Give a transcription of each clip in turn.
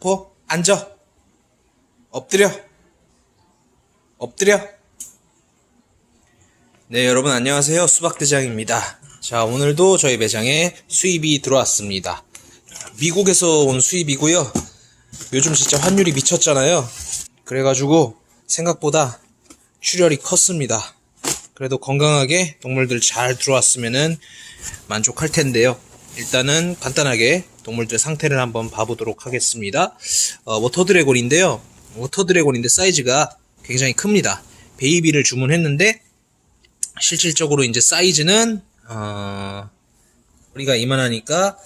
포 앉아. 엎드려. 엎드려. 네 여러분 안녕하세요. 수박대장입니다. 자 오늘도 저희 매장에 수입이 들어왔습니다. 미국에서 온 수입이고요. 요즘 진짜 환율이 미쳤잖아요. 그래가지고 생각보다 출혈이 컸습니다. 그래도 건강하게 동물들 잘 들어왔으면은 만족할 텐데요. 일단은 간단하게 동물들 상태를 한번 봐보도록 하겠습니다. 어, 워터 드래곤인데요. 워터 드래곤인데 사이즈가 굉장히 큽니다. 베이비를 주문했는데 실질적으로 이제 사이즈는 어, 우리가 이만하니까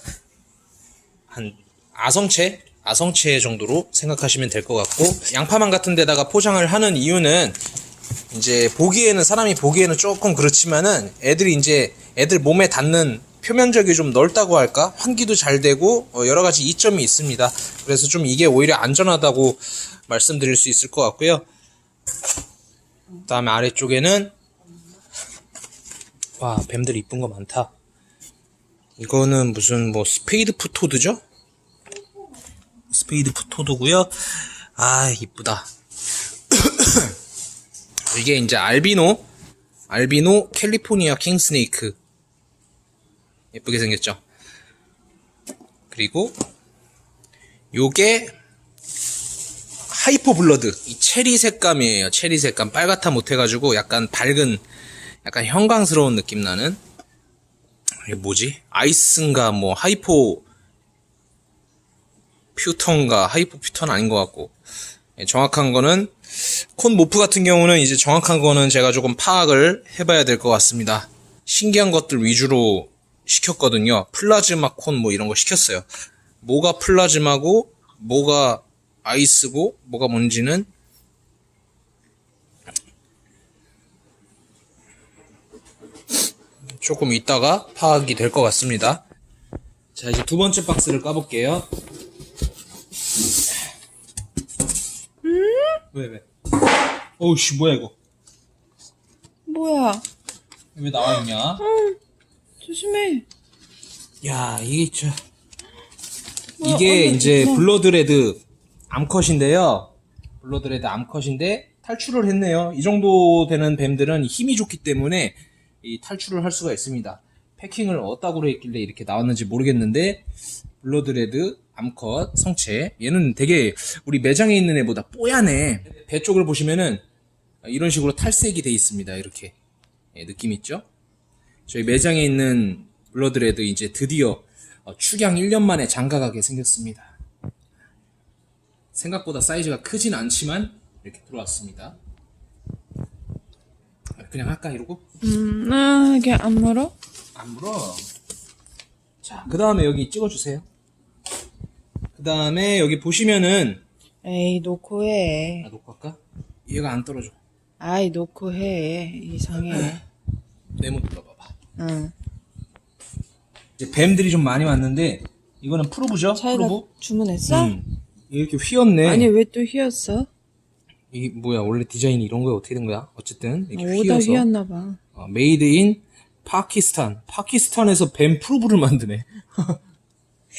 한 아성체 아성체 정도로 생각하시면 될 것 같고 양파망 같은 데다가 포장을 하는 이유는 이제 보기에는 사람이 보기에는 조금 그렇지만은 애들이 이제 애들 몸에 닿는 표면적이 좀 넓다고 할까 환기도 잘 되고 어, 여러 가지 이점이 있습니다. 그래서 좀 이게 오히려 안전하다고 말씀드릴 수 있을 것 같고요. 그다음에 아래쪽에는 와 뱀들 이쁜 거 많다. 이거는 무슨 뭐 스페이드 푸토드죠? 스페이드 푸토드고요. 아 이쁘다. 이게 이제 알비노 알비노 캘리포니아 킹스네이크 예쁘게 생겼죠? 그리고 요게 하이퍼 블러드. 이 체리 색감이에요 체리 색감. 빨갛다 못해가지고 약간 밝은 약간 형광스러운 느낌 나는. 이게 뭐지? 아이스인가 뭐 하이포 퓨턴가 하이포 퓨턴 아닌 것 같고. 예, 정확한 거는 콘 모프 같은 경우는 이제 정확한 거는 제가 조금 파악을 해봐야 될 것 같습니다. 신기한 것들 위주로 시켰거든요. 플라즈마 콘 뭐 이런 거 시켰어요. 뭐가 플라즈마고 뭐가 아이스고 뭐가 뭔지는 조금 있다가 파악이 될 것 같습니다. 자 이제 두 번째 박스를 까볼게요. 왜 왜? 어우씨 뭐야 이거? 뭐야? 왜 나와 있냐? 조심해. 야 이게 저 뭐, 이게 언니, 이제 뭐. 블러드레드 암컷인데요. 블러드레드 암컷인데 탈출을 했네요. 이 정도 되는 뱀들은 힘이 좋기 때문에 이 탈출을 할 수가 있습니다. 패킹을 어따구로 했길래 이렇게 나왔는지 모르겠는데 블러드레드 암컷 성체 얘는 되게 우리 매장에 있는 애보다 뽀얀해. 배 쪽을 보시면은 이런 식으로 탈색이 돼 있습니다. 이렇게 예, 느낌 있죠? 저희 매장에 있는 블러드레드 이제 드디어 어, 축양 1년 만에 장가가게 생겼습니다. 생각보다 사이즈가 크진 않지만 이렇게 들어왔습니다. 아, 그냥 할까 이러고? 음, 아, 이게 안 물어? 안 물어. 자, 그 다음에 여기 찍어주세요. 그 다음에 여기 보시면은 에이, 놓고 해. 아, 놓고 할까? 얘가 안 떨어져. 아이, 놓고 해. 이상해. 네모 눌러봐봐. 응. 이제 뱀들이 좀 많이 왔는데 이거는 프로브죠? 차이가 프로브? 주문했어? 음. 이렇게 휘었네. 아니, 왜 또 휘었어? 이 뭐야 원래 디자인이 이런 거야 어떻게 된 거야? 어쨌든 이렇게 오다 휘어서 휘었나 봐. 어, 메이드 인 파키스탄. 파키스탄에서 뱀 프로브를 만드네.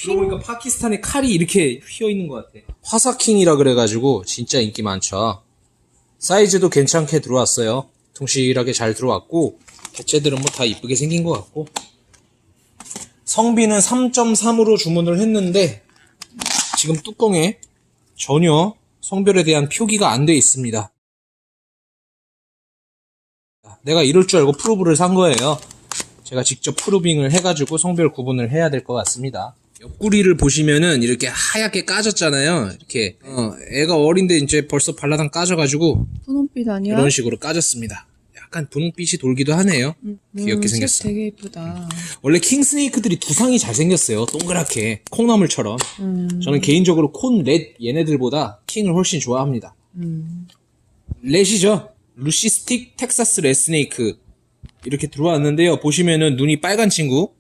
그러고 보니까 파키스탄에 칼이 이렇게 휘어 있는 것 같아. 화사킹이라 그래가지고 진짜 인기 많죠. 사이즈도 괜찮게 들어왔어요. 통실하게 잘 들어왔고 개체들은 뭐 다 이쁘게 생긴 것 같고 성비는 3.3으로 주문을 했는데 지금 뚜껑에 전혀 성별에 대한 표기가 안 돼 있습니다. 내가 이럴 줄 알고 프로브를 산 거예요. 제가 직접 프로빙을 해가지고 성별 구분을 해야 될 것 같습니다. 옆구리를 보시면은 이렇게 하얗게 까졌잖아요. 이렇게 어, 애가 어린데 이제 벌써 발라당 까져가지고 분홍빛 아니야? 이런 식으로 까졌습니다. 약간 분홍빛이 돌기도 하네요. 귀엽게 음, 색 생겼어. 되게 이쁘다. 원래 킹스네이크들이 두상이 잘생겼어요. 동그랗게 콩나물처럼. 음, 저는 개인적으로 콘 렛 얘네들보다 킹을 훨씬 좋아합니다. 음. 렛이죠. 루시스틱 텍사스 레스네이크 이렇게 들어왔는데요. 보시면은 눈이 빨간 친구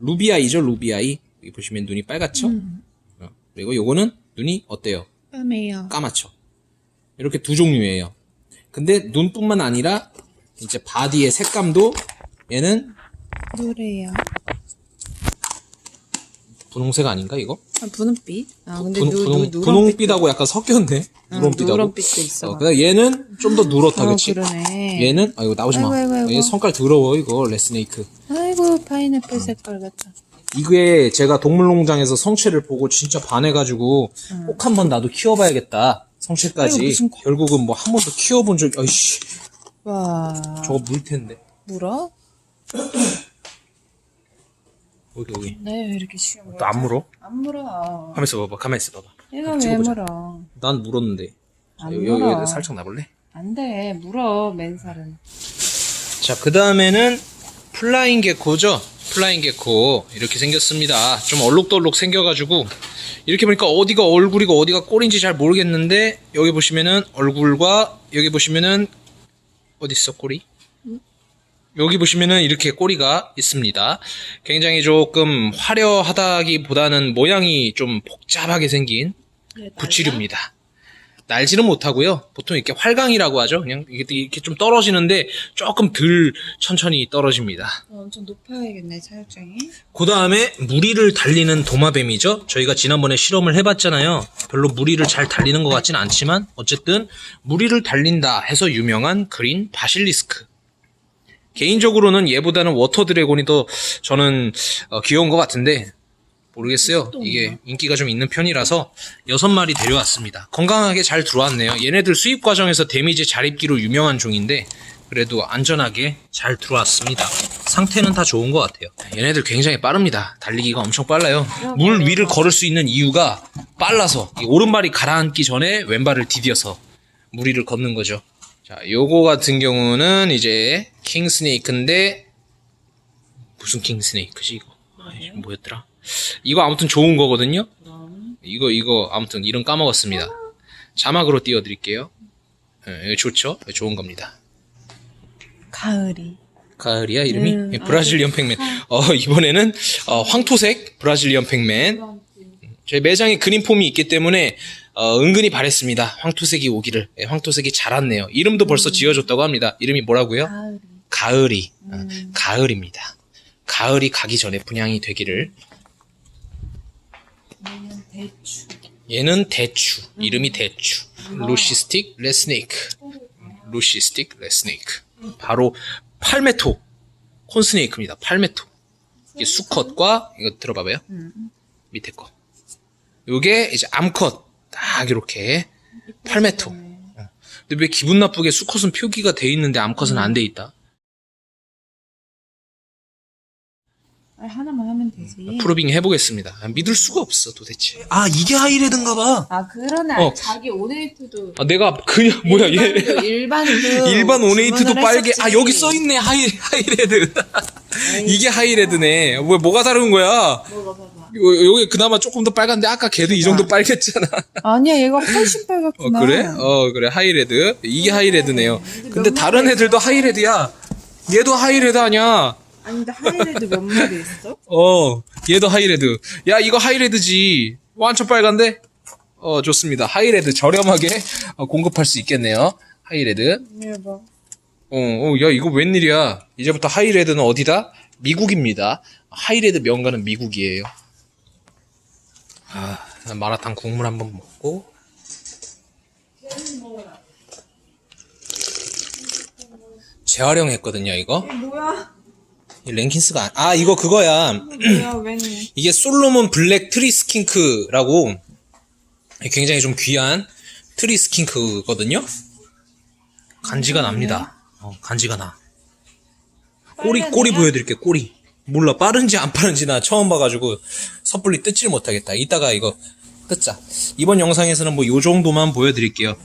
루비아이죠. 루비아이 여기 보시면 눈이 빨갛죠. 어, 그리고 요거는 눈이 어때요? 까매요. 까맣죠. 이렇게 두 종류예요. 근데 눈뿐만 아니라 이제 바디의 색감도 얘는 노래요. 분홍색 아닌가 이거? 아, 분홍빛? 아, 근데 분, 누, 분홍, 누. 분홍빛하고 약간 섞였네. 아, 누런빛하고. 누런빛도 있어. 어, 그다음 얘는 좀 더 누렇다, 어, 그치? 그러네. 얘는, 아, 이거 나오지 마. 아이고, 아이고. 얘 성깔 더러워, 이거, 레스네이크. 아이고, 파인애플 색깔 같아. 이게 제가 동물농장에서 성체를 보고 진짜 반해가지고 꼭 한번 나도 키워봐야겠다. 성체까지. 아이고, 결국은 뭐 한 번도 키워본 적, 아이씨, 와. 저거 물 텐데. 물어? 여기, 여기. 네, 왜 이렇게 거야? 또안 물어? 안 물어. 가만 있어 봐봐, 가만 있어 봐봐. 얘가 왜 찍어보자. 물어? 난 물었는데. 안 여기, 물어. 여기 살짝 나볼래? 안 돼, 물어, 맨살은. 자, 그 다음에는 플라잉 게코죠? 플라잉 게코. 이렇게 생겼습니다. 좀 얼룩덜룩 생겨가지고, 이렇게 보니까 어디가 얼굴이고 어디가 꼬리인지 잘 모르겠는데, 여기 보시면은 얼굴과, 여기 보시면은, 어딨어, 꼬리? 여기 보시면은 이렇게 꼬리가 있습니다. 굉장히 조금 화려하다기보다는 모양이 좀 복잡하게 생긴 부치류입니다. 날지는 못하고요. 보통 이렇게 활강이라고 하죠. 그냥 이렇게 좀 떨어지는데 조금 덜 천천히 떨어집니다. 어, 엄청 높아야겠네, 사육장이. 그 다음에 무리를 달리는 도마뱀이죠. 저희가 지난번에 실험을 해봤잖아요. 별로 무리를 잘 달리는 것 같진 않지만 어쨌든 무리를 달린다 해서 유명한 그린 바실리스크. 개인적으로는 얘보다는 워터 드래곤이 더 저는 어, 귀여운 것 같은데 모르겠어요. 이게 인기가 좀 있는 편이라서 여섯 마리 데려왔습니다. 건강하게 잘 들어왔네요. 얘네들 수입 과정에서 데미지 잘 입기로 유명한 종인데 그래도 안전하게 잘 들어왔습니다. 상태는 다 좋은 것 같아요. 얘네들 굉장히 빠릅니다. 달리기가 엄청 빨라요. 물 위를 걸을 수 있는 이유가 빨라서 이 오른발이 가라앉기 전에 왼발을 디뎌서 물 위를 걷는 거죠. 자, 요거 같은 경우는 이제 킹 스네이크인데 무슨 킹 스네이크지 이거? 아이, 뭐였더라? 이거 아무튼 좋은 거거든요. 이거 이거 아무튼 이름 까먹었습니다. 자막으로 띄워드릴게요. 예, 이거 좋죠? 이거 좋은 겁니다. 가을이. 가을이야 이름이 음, 예, 브라질리언 팩맨. 어 이번에는 어, 황토색 브라질리언 팩맨. 저희 매장에 그린 폼이 있기 때문에 어, 은근히 바랬습니다. 황토색이 오기를. 예, 황토색이 잘 왔네요. 이름도 벌써 지어줬다고 합니다. 이름이 뭐라고요? 가을이. 가을이. 어, 가을입니다. 가을이 가기 전에 분양이 되기를. 얘는 대추. 얘는 대추. 이름이 대추. 루시스틱 레스네이크. 루시스틱 레스네이크. 바로 팔메토 콘스네이크입니다. 팔메토. 이게 수컷과 이거 들어봐봐요. 밑에 거. 요게 이제 암컷. 딱 이렇게 팔메토. 어. 근데 왜 기분 나쁘게 수컷은 표기가 돼 있는데 암컷은 안 돼 있다? 하나만 하면 되지. 프로빙 해보겠습니다. 아, 믿을 수가 없어 도대체. 아 이게 하이레드인가 봐. 아, 그러네. 어. 자기 오네이트도. 아, 내가 그냥 뭐야 얘. 일반도. 일반 오네이트도 빨개. 아 했었지. 여기 써 있네 하이 하이레드. 이게 하이레드네. 뭐 뭐가 다른 거야? 먹어봐봐. 요, 요게 그나마 조금 더 빨간데 아까 걔도 이 정도 빨갰잖아. 아니야, 얘가 훨씬 어 빨갛구나. 그래? 어 그래 하이레드. 이게 하이레드네요. 근데 다른 애들도 하이레드야. 얘도 하이레드 아니야. 아니, 근데 하이레드 몇 마리 있어? 어 얘도 하이레드. 야 이거 하이레드지. 완전 빨간데? 어 좋습니다. 하이레드 저렴하게 어, 공급할 수 있겠네요. 하이레드. 대박. 어, 어, 야, 이거 웬일이야. 이제부터 하이레드는 어디다? 미국입니다. 하이레드 명가는 미국이에요. 아, 마라탕 국물 한번 먹고. 재활용했거든요, 이거. 뭐야? 이 랭킨스가, 안- 아, 이거 그거야. 뭐야, 웬. 이게 솔로몬 블랙 트리스킹크라고 굉장히 좀 귀한 트리스킹크거든요. 간지가 납니다. 어, 간지가 나. 꼬리 꼬리 보여드릴게 꼬리. 몰라 빠른지 안 빠른지 나 처음 봐가지고 섣불리 뜯지를 못하겠다. 이따가 이거 뜯자. 이번 영상에서는 뭐 요 정도만 보여드릴게요.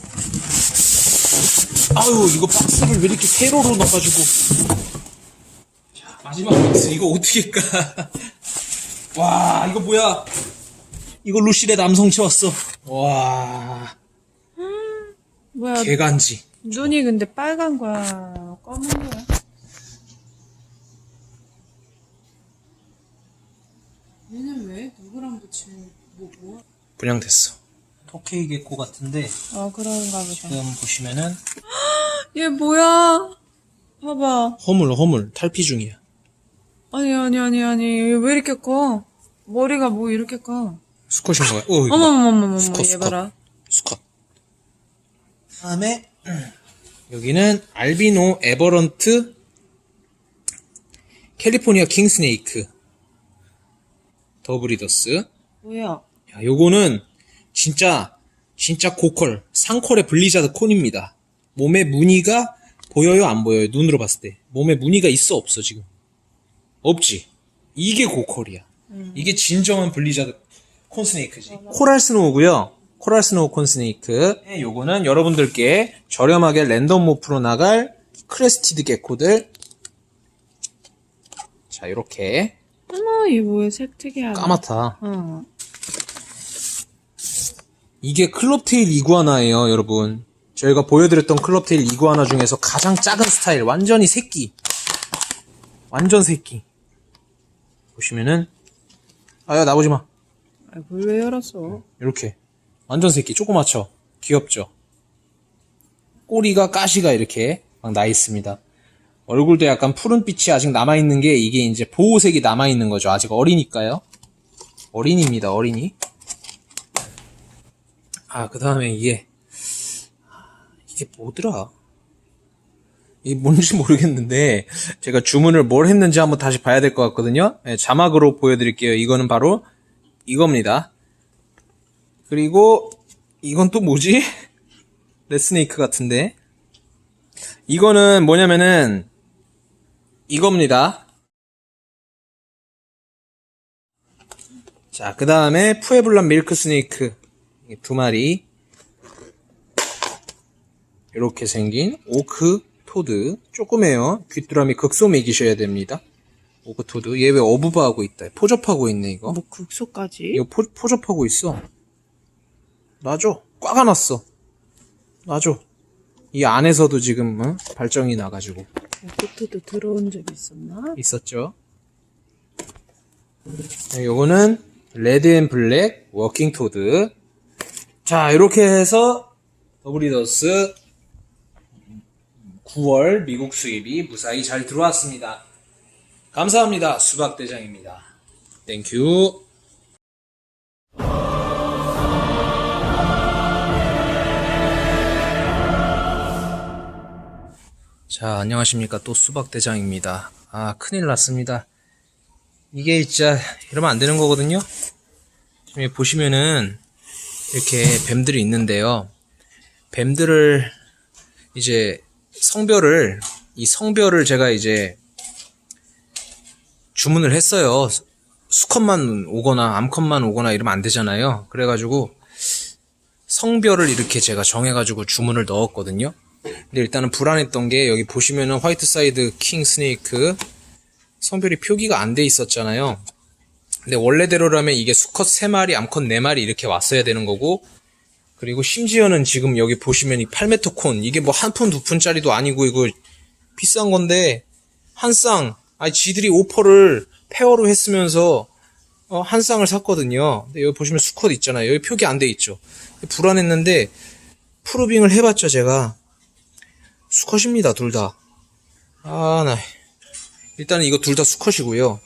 아유 이거 박스를 왜 이렇게 세로로 넣어가지고. 자, 마지막 박스 이거 어떻게 까? 와 이거 뭐야? 이거 루실의 남성체 왔어. 와 뭐야, 개간지. 눈이 근데 빨간 거야? 검은 거야? 얘는 왜? 누구랑 붙이는, 뭐, 뭐? 분양됐어. 토케이 개코 같은데 아, 그런가 보다. 지금 보시면은 얘 뭐야? 봐봐. 허물 허물 탈피 중이야. 아니, 아니, 아니, 아니. 얘왜 이렇게 커? 머리가 뭐 이렇게 커? 수컷인가요? 어, 이거 봐. 어머머머머머 수컷, 얘 수컷. 봐라. 수컷. 다음에 여기는 알비노 에버런트 캘리포니아 킹스네이크 더브리더스. 뭐야? 야, 요거는 진짜 진짜 고컬 상컬의 블리자드 콘입니다. 몸에 무늬가 보여요 안 보여요? 눈으로 봤을 때 몸에 무늬가 있어 없어 지금? 없지. 이게 고컬이야. 이게 진정한 블리자드 콘스네이크지. 코랄 스노우고요. 코랄 스노우 콘스네이크. 네, 요거는 여러분들께 저렴하게 랜덤 모프로 나갈 크레스티드 개코들. 자, 이렇게 어머 얘 뭐야 색 특이하네. 까맣다. 어. 이게 클럽테일 이구아나예요, 여러분. 저희가 보여드렸던 클럽테일 이구아나 중에서 가장 작은 스타일, 완전히 새끼. 완전 새끼. 보시면은, 아야, 나오지 마. 뭘왜 열었어? 이렇게. 완전 새끼, 조그맣죠? 귀엽죠? 꼬리가, 가시가 이렇게 막 나 있습니다. 얼굴도 약간 푸른빛이 아직 남아있는 게 이게 이제 보호색이 남아있는 거죠. 아직 어리니까요. 어린이입니다, 어린이. 아, 그 다음에 이게, 이게 뭐더라? 이게 뭔지 모르겠는데, 제가 주문을 뭘 했는지 한번 다시 봐야 될 것 같거든요. 네, 자막으로 보여드릴게요. 이거는 바로 이겁니다. 그리고, 이건 또 뭐지? 레스네이크 같은데. 이거는 뭐냐면은, 이겁니다. 자, 그 다음에 푸에블란 밀크 스네이크 이두 마리. 이렇게 생긴 오크 토드. 조그매요. 귀뚜라미 극소 먹이셔야 됩니다. 오크 토드. 얘 왜 어부바하고 있다. 포접하고 있네, 이거. 뭐 국소까지? 이거 포, 포접하고 있어. 놔줘. 꽉 안았어. 놔줘. 이 안에서도 지금 어? 발정이 나가지고 국토도 들어온 적 있었나? 있었죠. 네, 요거는 레드 앤 블랙 워킹 토드. 자, 이렇게 해서 더블리더스 9월 미국 수입이 무사히 잘 들어왔습니다. 감사합니다. 수박대장입니다. 땡큐. 자, 안녕하십니까. 또 수박대장입니다. 아, 큰일 났습니다. 이게 진짜 이러면 안 되는 거거든요. 지금 보시면은 이렇게 뱀들이 있는데요. 뱀들을 이제 성별을 이 성별을 제가 이제 주문을 했어요. 수컷만 오거나 암컷만 오거나 이러면 안 되잖아요. 그래가지고 성별을 이렇게 제가 정해가지고 주문을 넣었거든요. 근데 일단은 불안했던 게 여기 보시면은 화이트 사이드 킹 스네이크 성별이 표기가 안 돼 있었잖아요. 근데 원래대로라면 이게 수컷 3마리, 암컷 4마리 이렇게 왔어야 되는 거고 그리고 심지어는 지금 여기 보시면 이 팔메토콘 이게 뭐 한 푼 두 푼짜리도 아니고 이거 비싼 건데 한 쌍 아니 지들이 오퍼를 페어로 했으면서 어, 한 쌍을 샀거든요. 근데 여기 보시면 수컷 있잖아요. 여기 표기 안 돼 있죠. 불안했는데 프로빙을 해봤죠 제가 수컷입니다 둘 다. 아 나. 일단은 이거 둘 다 수컷이고요.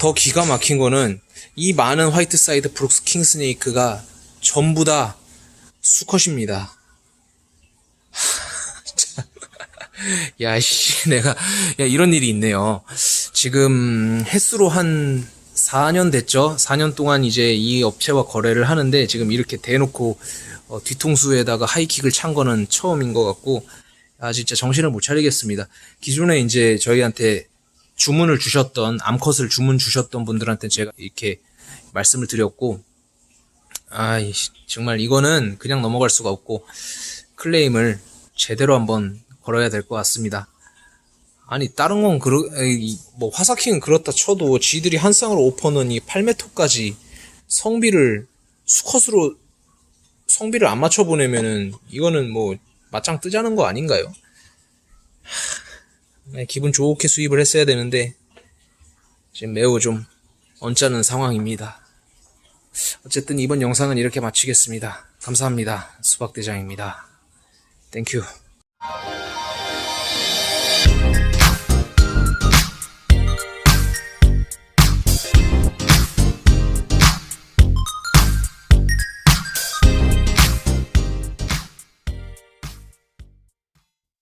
더 기가 막힌 거는 이 많은 화이트 사이드 브룩스 킹 스네이크가 전부 다 수컷입니다. 참. 야, 씨, 내가, 야, 이런 일이 있네요. 지금, 횟수로 한 4년 됐죠? 4년 동안 이제 이 업체와 거래를 하는데, 지금 이렇게 대놓고, 어, 뒤통수에다가 하이킥을 찬 거는 처음인 것 같고, 아, 진짜 정신을 못 차리겠습니다. 기존에 이제 저희한테 주문을 주셨던, 암컷을 주문 주셨던 분들한테 제가 이렇게 말씀을 드렸고, 아, 이 씨, 정말 이거는 그냥 넘어갈 수가 없고, 클레임을 제대로 한번 걸어야 될 것 같습니다. 아니, 다른 건 그러, 뭐, 화사킹은 그렇다 쳐도 지들이 한 쌍으로 오퍼는 이 8m까지 성비를 수컷으로 성비를 안 맞춰 보내면은 이거는 뭐 맞짱 뜨자는 거 아닌가요? 하, 네, 기분 좋게 수입을 했어야 되는데 지금 매우 좀 언짢은 상황입니다. 어쨌든 이번 영상은 이렇게 마치겠습니다. 감사합니다. 수박대장입니다. 땡큐.